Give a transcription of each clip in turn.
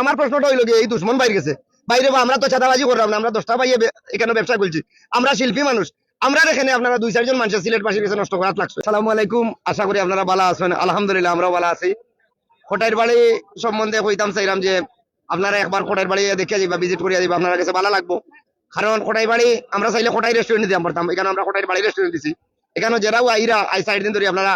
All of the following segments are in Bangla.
আমার প্রশ্নটা হইল এই দুশ্মন বাইরে গেছে। বাইরে আমরা তো চাঁদাবাজি করলাম না, আমরা দশটা বাইয়ে এখানে ব্যবসা করছি। আমরা শিল্পী মানুষ। আমরা এখানে আপনারা দুই, চারজন মানুষের সিলেট বাসীর কাছে নষ্ট করার লাগছে। সালামু আলাইকুম, আশা করি আপনারা ভালো আছেন। আলহামদুলিল্লাহ, আমরাও ভালো আছি। কোটাইর বাড়ি সম্বন্ধে কইতাম চাইলাম যে, আপনারা একবার কোটাইর বাড়ি দেখে যাইবা ভিজিট করিয়া যাইবা আপনার কাছে ভালো লাগবো। কারণ কোটাই বাড়ি, আমরা চাইলে কোটাই রেস্টুরেন্ট দিতে পারতাম। এখানে আমরা কোটাইর বাড়ি রেস্টুরেন্ট দিছি। এখানে যারাও আইরা, আই সাইড দিন ধরে আপনারা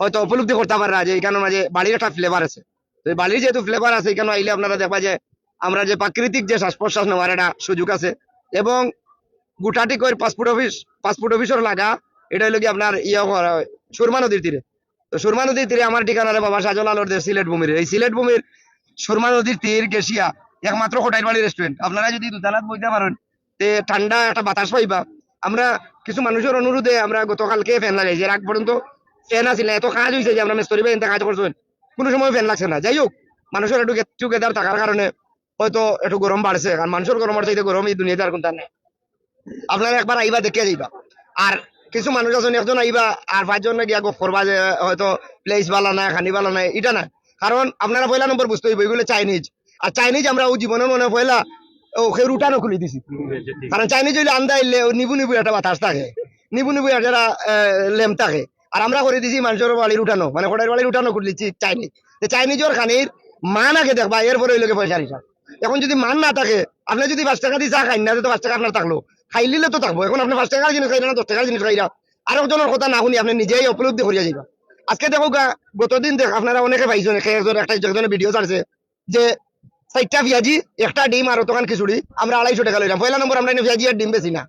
হয়তো উপলব্ধি করতে পাররা যে, এখানে মাঝে বাড়ির একটা ফ্লেভার আছে। তো বাড়ির যেহেতু ফ্লেভার আছে এখানে আইলে আপনারা দেখবা যে আমরা যে প্রাকৃতিক যে শ্বাস প্রশ্বাস নেওয়ার একটা সুযোগ আছে এবং গুটাটি কই পাসপোর্ট অফিস পাসপোর্ট অফিসের লাগা, এটা হলো কি আপনার ইয়ে সুরমা নদীর তীরে। তো সুরমা নদীর তীরে আমার ঠিকানা রে বাবা সাজল আলোর সিলেট ভূমির, এই সিলেট ভূমির সুরমা নদীর তীর গেছিয়া একমাত্র হোটাইল বাড়ি রেস্টুরেন্ট আপনারা যদি দুতালাত বইতে পারেন তে ঠান্ডা একটা বাতাস পাইবা। আমরা কিছু মানুষের অনুরোধে আমরা গতকালকে ফ্যান লাগাইছি, এর আগ পর্যন্ত ফ্যান আসিল এত কাজ হয়েছে যে আমরা মেস্তরি ভাই কাজ করছেন কোনো সময় ফ্যান লাগছে না। যাই হোক মানুষের একটু টুগেদার থাকার কারণে হয়তো একটু গরম বাড়ছে। আর মানুষের গরম বাড়ছে গরম, এই দুনিয়াতে আর কোনটা নেই। আপনারা একবার আইবা দেখে যাইবা। আর কিছু মানুষ আছেন একজন আইবা, আর পাঁচজন গিয়া গপ করবা যে, হয়তো প্লেস ভালো না খানি ভালো না এটা না কারণ আপনারা পয়লা নম্বর বুঝতে হইব, এগুলো চাইনিজ আর চাইনিজ আমরা ও জীবনের মনে পয়লা, ও সেই রুটানো খুলে দিছি। কারণ চাইনিজ হইলে আন্দা আইলে ও নিবু নিবু একটা বাতাস থাকে। নিবু নিবু একটা লেম থাকে। আর আমরা করে দিছি মানুষের বাড়ির উঠানো। মানে কোটার বাড়ির উঠানো করে দিচ্ছি চাইনিজ চাইনিজের খানির মান আগে দেখবা, এরপরে হইলে পয়সা হিসাব এখন যদি মান না থাকে, আপনি যদি পাঁচ টাকা দিয়ে চা খাই না তো পাঁচ টাকা আপনার থাকল। খাইলিলে তো থাকব। এখন আপনি পাঁচ টাকার জিনিস খাই না, দশ টাকার জিনিস খাইরা আর একজনের কথা না শুনি আপনি নিজেই উপলব্ধি করিয়া যাইবা। আজকে দেখো গা, গতদিন দেখ, আপনারা অনেকে পাইছেন একজন, একটা একজনের ভিডিও ছাড়ছে, যে চারটা পেঁয়াজি, একটা ডিম আর তখন খিচুড়ি, আমরা আড়াইশো টাকা লইলাম। পয়লা নম্বর আমরা পেঁয়াজি আর ডিম বেশি না।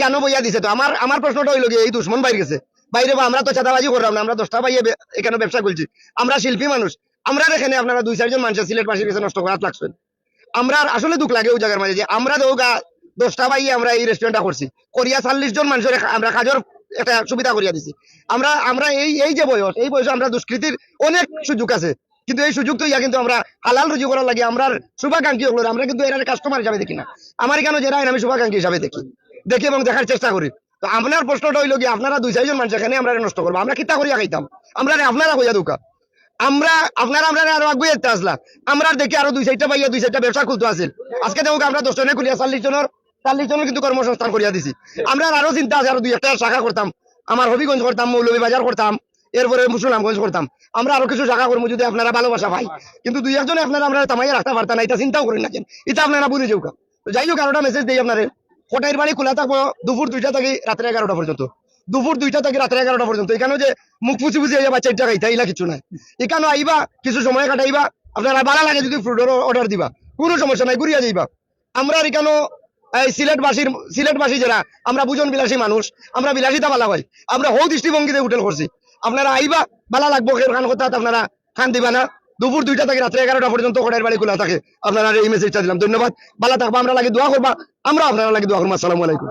কেন বইয়া দিছে তো? আমার আমার প্রশ্নটা হইল এই দুশ্মন বাইরে গেছে বাইরে বা আমরা তো চাঁদাবাজি করলাম না, আমরা দশটা বাইয়ে এখানে ব্যবসা করছি? আমরা শিল্পী মানুষ। আমরা এখানে আপনারা দুই, চারজন মানুষের সিলেট বাসীর কাছে নষ্ট করার লাগছেন আমরা আসলে দুঃখ লাগে ওই জায়গার মাঝে যে আমরা দৌগা দশটা বাইয়ে আমরা এই রেস্টুরেন্টটা করছি। করিয়া চাল্লিশ জন মানুষের আমরা কাজের একটা সুবিধা করিয়া দিছি। আমরা আমরা এই এই যে বয়স, এই বয়সে আমরা দুষ্কৃতির অনেক সুযোগ আছে। কিন্তু এই সুযোগ তো ইয়া কিন্তু আমরা হালাল রুজি করার লাগে। আমরা শুভাকাঙ্ক্ষী হলো আমরা কিন্তু এর কাস্টমার হিসাবে দেখি না। আমার এখানে যেটা আমি শুভাকাঙ্ক্ষী হিসাবে দেখি। দেখি এবং দেখার চেষ্টা করি। তো আপনার প্রশ্নটা হইল কি, আপনারা দুই চারজন মানুষ এখানে আমরা নষ্ট করব, আমরা কিতা করিয়া খাইতাম? আমরা আপনারা কইয়া দুকা? আমরা, আপনারা, আমরা আরও আগুয়ে যেতে আসলা। আমরা দেখি আরও দুই চারটা পাইয়া, দুই চারটা ব্যবসা খুলতে আসিল। আজকে দেখো আমরা দশ জনে খুলিয়া চল্লিশ জনের চল্লিশ জনের কিন্তু কর্মসংস্থান করিয়া দিছি। আমরা আরও চিন্তা আছে, আরও দুই একটা শাখা করতাম। আমার হবিগঞ্জ করতাম, মৌলভী বাজার করতাম, এরপরে মুসলামগঞ্জ করতাম। আমরা আরও কিছু শাখা করব যদি আপনারা ভালোবাসা পাই। কিন্তু দুই একজনে আপনারা আমরা তামাইয়া রাখতে পারতাম না, এটা চিন্তাও করেন না কেন? এটা আপনারা বুঝে যাও যাই হোক, আরোটা মেসেজ দিই আপনারে। কোটাইর বাড়ি খোলা থাকব দুপুর দুইটা থেকে রাত্রে এগারোটা পর্যন্ত। দুপুর দুইটা থেকে রাত্রে এগারোটা পর্যন্ত। এখানে যে মুখ ফুচি ফুচি হয়ে বাচ্চা খাইতে ইলা কিছু নাই। এখানে আইবা, কিছু সময় কাটাইবা, আপনারা ভালো লাগে যদি ফুডের অর্ডার দিবা। কোনো সমস্যা নাই, ঘুরিয়া যাইবা। আমরা এখানে এই সিলেটবাসীর, সিলেটবাসী যারা, আমরা বুজন বিলাসী মানুষ, আমরা বিলাসিতা ভালো হয়। আমরা হৌ দৃষ্টিভঙ্গিতে হোটেল করছি। আপনারা আইবা ভালো লাগবো খান কথা আপনারা খান দিবা না। দুপুর দুইটা থেকে রাত্রে এগারোটা পর্যন্ত কোটের বাড়ি খোলা থাকে। আপনারা এই মেসেজটা দিলাম। ধন্যবাদ। ভালো থাকব, আমরা লাগে দোয়া করবা। আমরা আপনারা লাগে দোয়া করব। আসসালামু আলাইকুম।